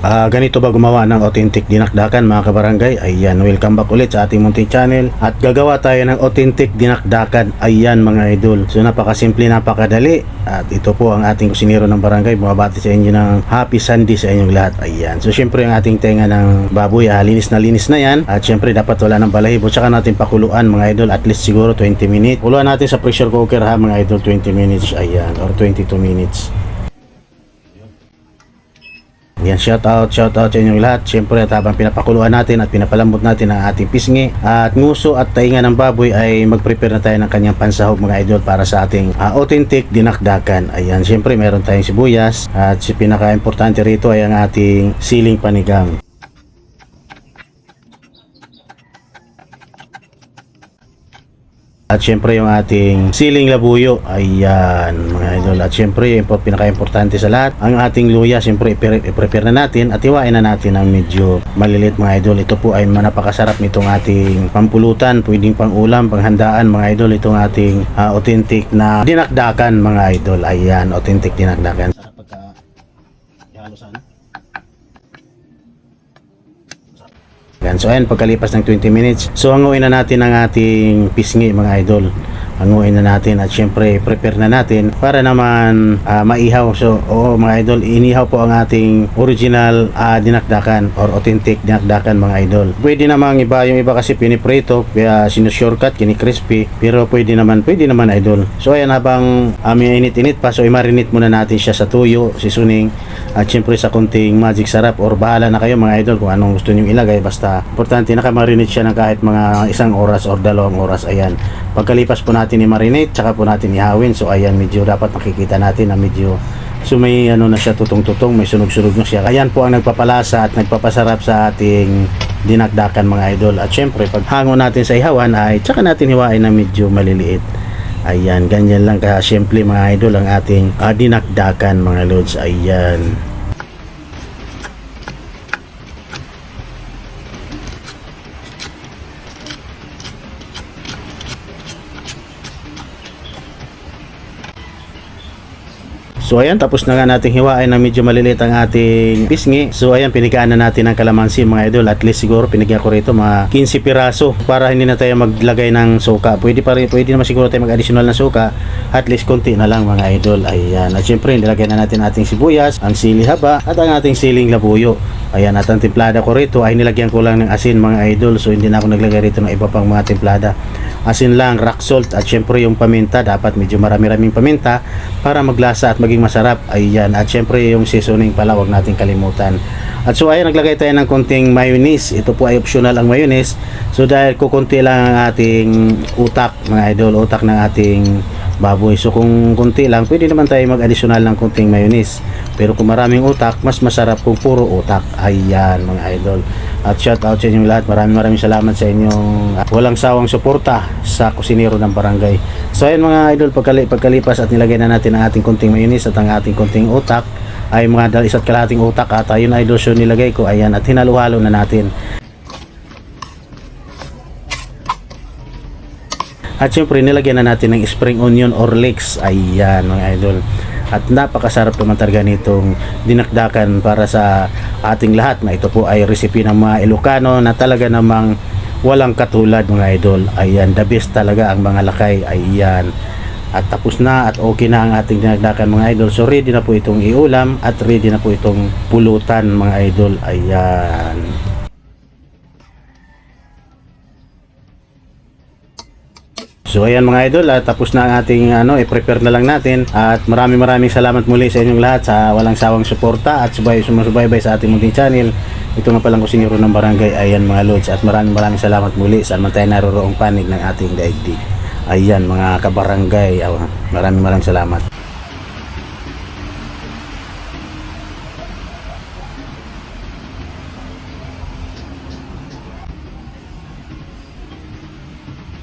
Ah, ganito ba gumawa ng authentic dinakdakan mga kabarangay? Ayan, welcome back ulit sa ating munting channel at gagawa tayo ng authentic dinakdakan. Ayan mga idol. So napakasimple, napakadali at ito po ang ating kusinero ng barangay. Bumabati sa inyo ng happy Sunday sa inyong lahat. Ayan. So syempre ang ating tenga ng baboy, ah, linis na linis na yan at syempre dapat wala ng balahibo. Tsaka natin pakuluan mga idol at least siguro 20 minutes. Kuluan natin sa pressure cooker ha mga idol 20 minutes. Ayan, or 22 minutes. Yan, shout out, shout out sa inyong lahat. Siyempre, at habang pinapakuluan natin at pinapalambot natin ang ating pisngi at nguso at tainga ng baboy ay mag-prepare na tayo ng kanyang pansahog mga idol para sa ating ah, authentic dinakdakan. Ayan, siyempre meron tayong sibuyas at si pinaka-importante rito ay ang ating siling panigang. At syempre yung ating siling labuyo. Ayan mga idol. At syempre yung pinaka-importante sa lahat, ang ating luya. Syempre i-prepare na natin at iwain na natin ang medyo malilit mga idol. Ito po ay napakasarap nitong ating pampulutan. Pwedeng pang ulam, panghandaan mga idol. Itong ating ah, authentic na dinakdakan mga idol. Ayan, authentic dinakdakan. Sarap pagka ihalo sa So ayan, pagkalipas ng 20 minutes, so hanguin na natin ang ating pisngi mga idol. Hanguin na natin at syempre prepare na natin para naman ah, maihaw. So oo mga idol, inihaw po ang ating original ah, dinakdakan or authentic dinakdakan mga idol. Pwede namang iba, yung iba kasi piniprito, kaya sinushortcut, kini-crispy, pero pwede naman, pwede naman idol. So ayan, habang um, init-init pa, so i-marinate muna natin siya sa tuyo, seasoning, at syempre sa konting magic sarap or bahala na kayo mga idol kung anong gusto nyo ilagay basta importante nakamarinate siya ng kahit mga isang oras or dalawang oras ayan. Pagkalipas po natin i-marinate tsaka po natin ihawin so ayan medyo dapat nakikita natin na medyo so may ano na siya tutong-tutong may sunog-sunog na siya. Ayan po ang nagpapalasa at nagpapasarap sa ating dinakdakan mga idol. At syempre pag hango natin sa ihawan ay tsaka natin hiwain na medyo maliliit Ayan, ganyan lang ka simple mga idol ang ating ah, dinakdakan mga lods. Ayan. So ayan, tapos na nga nating hiwain na medyo maliliit ang ating pisngi. So ayan, pinigaan na natin ng kalamansi mga idol. At least siguro pinigyan ko rito mga 15 piraso para hindi na tayo maglagay ng suka. Pwede pa rin, pwede naman siguro tayo mag-additional ng suka. At least konti na lang mga idol. Ayan. At syempre, nilagay na natin ating sibuyas, ang sili haba, at ang ating siling labuyo. Ayan, at ang timplada ko rito ay nilagyan ko lang ng asin mga idol. So hindi na ako naglagay rito ng iba pang mga timplada. Asin lang, rock salt, at syempre yung paminta. Dapat medyo marami-raming paminta para maglasa at maging masarap. Ayan, at syempre yung seasoning pala, wag natin kalimutan. At so ayan, naglagay tayo ng konting mayonnaise. Ito po ay optional ang mayonnaise. So dahil kukunti lang ang ating utak, mga idol, utak ng ating baboy. So kung konti lang, pwede naman tayo mag-additional ng konting mayonnaise. Pero kung maraming utak, mas masarap kung puro utak. Ayan mga idol. At shout out sa inyong lahat. Maraming maraming salamat sa inyong uh, walang sawang suporta sa kusinero ng barangay. So ayan mga idol, pagkali, pagkalipas at nilagay na natin ang ating konting mayonnaise at ang ating konting utak ay mga dal isa't kalating utak at ayun idol so nilagay ko ayan at hinalo-halo na natin At syempre nilagyan na natin ng spring onion or leeks. Ayan mga idol. At napakasarap naman talaga nitong dinakdakan para sa ating lahat na ito po ay recipe ng mga Ilocano na talaga namang walang katulad mga idol. Ayan, the best talaga ang mga lakay. Ayan. At tapos na at okay na ang ating dinakdakan mga idol. So ready na po itong iulam at ready na po itong pulutan mga idol. Ayan. So ayan mga idol, ah, tapos na ang ating ano, i-prepare na lang natin at maraming maraming salamat muli sa inyong lahat sa walang sawang suporta at subay sumusubaybay sa ating munting channel. Ito nga palang kusinero ng barangay, ayan mga lods at maraming maraming salamat muli saan man tayo naroroong panig ng ating daigdig. Ayan mga kabarangay, maraming maraming salamat.